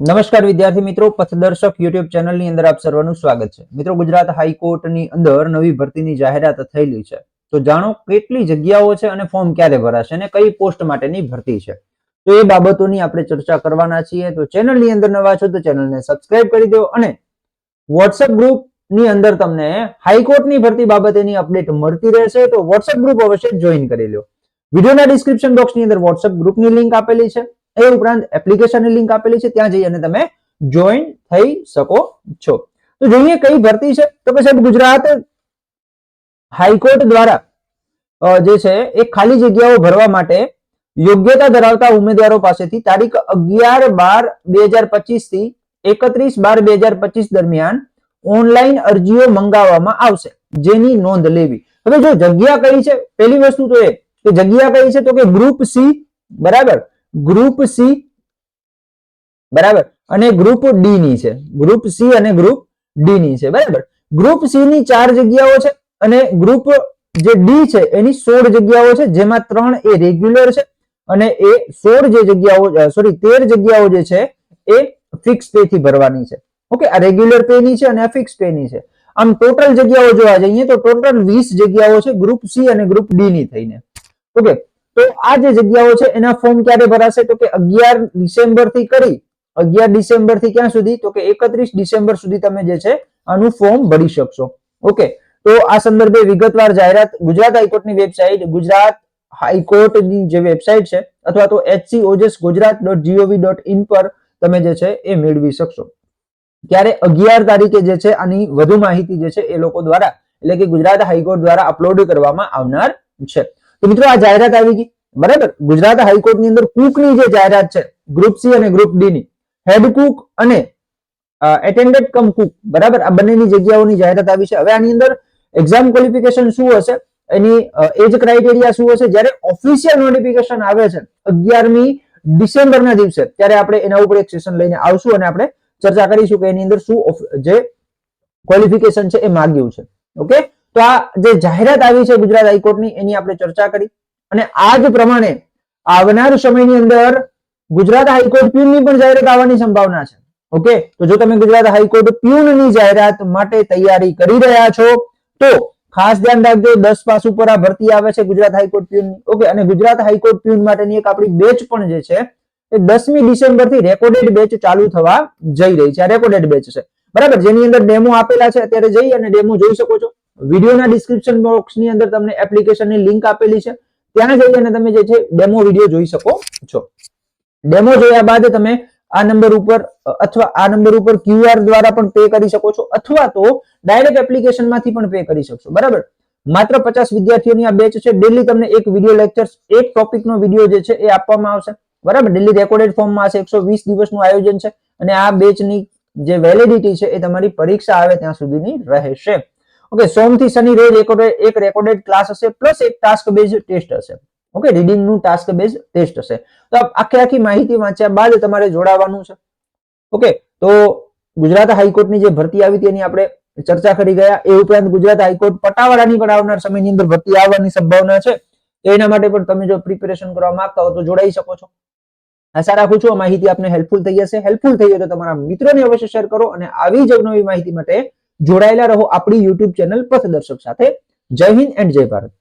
નમસ્કાર વિદ્યાર્થી મિત્રો, પથદર્શક યુટ્યુબ ચેનલની અંદર આપ સર્વનું સ્વાગત છે. મિત્રો, ગુજરાત હાઈકોર્ટની અંદર નવી ભરતીની જાહેરાત થયેલી છે. તો જાણો કેટલી જગ્યાઓ છે અને ફોર્મ ક્યારે ભરાશે અને કઈ પોસ્ટ માટેની ભરતી છે. તો એ બાબતોની આપણે ચર્ચા કરવાના છીએ. તો ચેનલની અંદર નવા છો તો ચેનલને સબસ્ક્રાઇબ કરી દો અને વોટ્સએપ ગ્રુપની અંદર તમને હાઈકોર્ટની ભરતી બાબતેની અપડેટ મળતી રહેશે. તો વોટ્સએપ ગ્રુપ અવશ્ય જોઈન કરી લો વિડીયોના ડિસ્ક્રિપ્શન બોક્સની અંદર વોટ્સઅપ ગ્રુપની લિંક આપેલી છે. એ ઉપરાંત એપ્લિકેશનની લિંક આપેલી છે, ત્યાં જઈ અને તમે જોઈન થઈ શકો છો. તો જોઈએ કઈ ભરતી છે. તો કે સાહેબ ગુજરાત હાઈકોર્ટ દ્વારા જે છે એ ખાલી જગ્યાઓ ભરવા માટે યોગ્યતા ધરાવતા ઉમેદવારો પાસેથી તારીખ અગિયાર બાર બે હજાર પચીસથી એકત્રીસ બાર બે હજાર પચીસ દરમિયાન ઓનલાઈન અરજીઓ મંગાવવામાં આવશે. જેની નોંધ લેવી. હવે જો જગ્યા કઈ છે, પહેલી વસ્તુ તો એ, કે જગ્યા કઈ છે, તો કે ગ્રુપ સી બરાબર? ગ્રુપ સી બરાબર અને ગ્રુપ ડી ની છે. ગ્રુપ સી અને ગ્રુપ ડી ની છે. બરાબર? ગ્રુપ સી ની ચાર જગ્યાઓ છે અને ગ્રુપ જે ડી છે એની સોળ જગ્યાઓ છે, જેમાં ત્રણ એ રેગ્યુલર છે અને એ સોળ જે જગ્યાઓ સોરી, તેર જગ્યાઓ જે છે એ ફિક્સ પે થી ભરવાની છે. ઓકે? આ રેગ્યુલર પે ની છે અને આ ફિક્સ પે ની છે. આમ ટોટલ જગ્યાઓ જોવા જઈએ તો ટોટલ વીસ જગ્યાઓ છે ગ્રુપ સી અને ગ્રુપ ડી ની થઈને. ઓકે? તો આ જે જગ્યાઓ છે, એના ફોર્મ ક્યારે ભરાશે? તો કે અગિયાર ડિસેમ્બરથી કરી, અગિયાર ડિસેમ્બરથી ક્યાં સુધી? તો કે એકત્રીસ ડિસેમ્બર સુધી તમે જે છે, આનું ફોર્મ ભરી શકશો. ઓકે તો આ સંદર્ભે વિગતવાર જાહેરાત ગુજરાત હાઈકોર્ટની વેબસાઇટ, ગુજરાત હાઈકોર્ટની જે વેબસાઇટ છે, અથવા તો HC Ojas Gujarat dot GOV dot in પર તમે જે છે, એ મેળવી શકશો. ત્યારે અગિયાર તારીખે જે છે, આની વધુ માહિતી જે છે, એ લોકો દ્વારા, એટલે કે ગુજરાત હાઈકોર્ટ દ્વારા અપલોડ કરવામાં આવનાર છે. તો મિત્રો આ જાહેરાત આવી ગઈ. બરાબર? ગુજરાત હાઈકોર્ટની અંદર કુકની જે જાહેરાત છે ગ્રુપ સી અને ગ્રુપ ડી ની હેડ કુક અને એટેન્ડન્ટ કમ કુક બરાબર? આ બંનેની જગ્યાઓની જાહેરાત આવી છે. હવે આની અંદર એક્ઝામ ક્વોલિફિકેશન શું હશે? એની એજ ક્રાઇટેરિયા શું હશે? જ્યારે ઓફિશિયલ નોટિફિકેશન આવે છે, અગિયારમી ડિસેમ્બરના દિવસે, ત્યારે આપણે એના ઉપર એક સેશન લઈને આવશું અને આપણે ચર્ચા કરીશું કે એની અંદર શું જે ક્વોલિફિકેશન છે એ માગ્યું છે. ઓકે તો આ જે જાહેરાત આવી છે ગુજરાત હાઈકોર્ટની, એની આપણે ચર્ચા કરી. અને આ જ પ્રમાણે આવનાર સમયની અંદર ગુજરાત હાઈકોર્ટ પ્યુનની પણ જાહેરાત આવવાની સંભાવના છે. ઓકે? તો જો તમે ગુજરાત હાઈકોર્ટ પ્યુનની જાહેરાત માટે તૈયારી કરી રહ્યા છો, તો ખાસ ધ્યાન રાખજો, દસ પાસ ઉપર આ ભરતી આવે છે ગુજરાત હાઈકોર્ટ પ્યુનની. ઓકે? અને ગુજરાત હાઈકોર્ટ પ્યુન માટેની એક આપણી બેચ પણ જે છે, એ દસમી ડિસેમ્બરથી રેકોર્ડેડ બેચ ચાલુ થવા જઈ રહી છે. આ રેકોર્ડેડ બેચ છે. બરાબર? જેની અંદર ડેમો આપેલા છે, અત્યારે જઈ અને ડેમો જોઈ શકો છો. વિડીયોના ડિસ્ક્રિપ્શન બોક્સની અંદર તમને એપ્લિકેશનની લિંક આપેલી છે. ત્યાં જઈ અને તમે જે છે ડેમો વીડિયો જોઈ શકો છો. ડેમો જોયા બાદ તમે આ નંબર ઉપર, અથવા આ નંબર ઉપર ક્યુઆર દ્વારા પણ પે કરી શકો છો, અથવા તો ડાયરેક્ટ એપ્લિકેશનમાંથી પણ પે કરી શકશો. બરાબર? માત્ર પચાસ વિદ્યાર્થીઓની આ બેચ છે. ડેલી તમને એક વીડિયો લેક્ચર એક ટોપિકનો વીડિયો જે છે, એ આપવામાં આવશે. બરાબર? ડેલી રેકોર્ડેડ ફોર્મમાં હશે એકસો વીસ દિવસનું આયોજન છે, અને આ બેચની જે વેલિડિટી છે, એ તમારી પરીક્ષા આવે ત્યાં સુધીની રહેશે. ઓકે સોમથી શનિ રોજ એક રેકોર્ડેડ ક્લાસ હશે પ્લસ એક ટાસ્ક બેઝ ટેસ્ટ હશે. ઓકે રીડિંગનું ટાસ્ક બેઝ ટેસ્ટ હશે. તો આખી આખી માહિતી વાંચ્યા બાદ તમારે જોડાવાનું છે. ઓકે તો ગુજરાત હાઈકોર્ટની જે ભરતી આવી હતી એની આપણે ચર્ચા કરી ગયા. એ ઉપરાંત ગુજરાત હાઈકોર્ટ પટાવાળાની પણ આવનાર સમયની અંદર ભરતી આવવાની સંભાવના છે. એના માટે પણ તમે જો પ્રિપેરેશન કરવા માંગતા હો તો જોડાઈ શકો છો. આશા રાખું છું આ માહિતી આપને હેલ્પફુલ થઈ હશે. હેલ્પફુલ થઈ હોય તો તમારા મિત્રોને અવશ્ય શેર કરો અને આવી જ નવી માહિતી માટે જોડાયેલા રહો આપણી યુટ્યુબ ચેનલ પથદર્શક સાથે. જય હિન્દ એન્ડ જય ભારત.